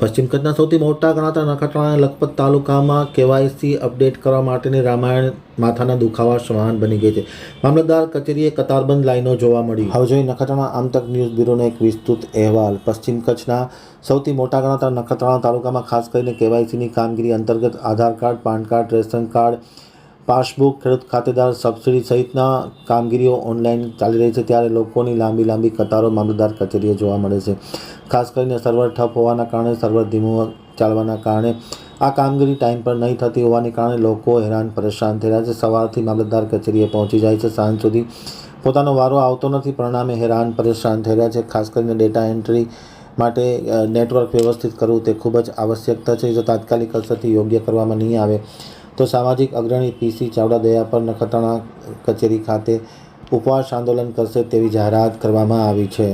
પશ્ચિમ કચ્છના સૌથી મોટા ગણાતા નખત્રાણા લખપત તાલુકામાં કેવાયસી અપડેટ કરવા માટેની રામાયણ માથાના દુખાવા સમાન બની ગઈ છે. મામલતદાર કચેરીએ કતારબંધ લાઈનો જોવા મળી. હવે જોઈએ નખત્રાણા આમતક ન્યૂઝ બ્યુરોનો એક વિસ્તૃત અહેવાલ. પશ્ચિમ કચ્છના સૌથી મોટા ગણાતા નખત્રાણા તાલુકામાં ખાસ કરીને કેવાયસીની કામગીરી અંતર્ગત Aadhaar card, PAN card, ration card passbook, ખેડૂત ખાતેદાર સબસિડી સહિતના કામગીરીઓ ઓનલાઈન ચાલી રહી છે, ત્યારે લોકોની લાંબી લાંબી કતારો મામલતદાર કચેરીએ જોવા મળે છે. ખાસ કરીને સર્વર ઠપ હોવાના કારણે, સર્વર ધીમું ચાલવાના કારણે આ કામગીરી ટાઈમ પર નહીં થતી હોવાને કારણે લોકો હેરાન પરેશાન થઈ રહ્યા છે. સવારથી મામલતદાર કચેરીએ પહોંચી જાય છે. સાંજ સુધી પોતાનો વારો આવતો નથી. પરિણામે હેરાન પરેશાન થઈ રહ્યા છે. ખાસ કરીને ડેટા એન્ટ્રી માટે નેટવર્ક વ્યવસ્થિત કરવું તે ખૂબ જ આવશ્યકતા છે. જો તાત્કાલિક અસરથી યોગ્ય કરવામાં નહીં આવે તો સામાજિક અગ્રણી પીસી ચાવડા દયા પર નખત્રાણા કચેરી ખાતે ઉપવાસ આંદોલન કરશે તેવી જાહેરાત કરવામાં આવી છે.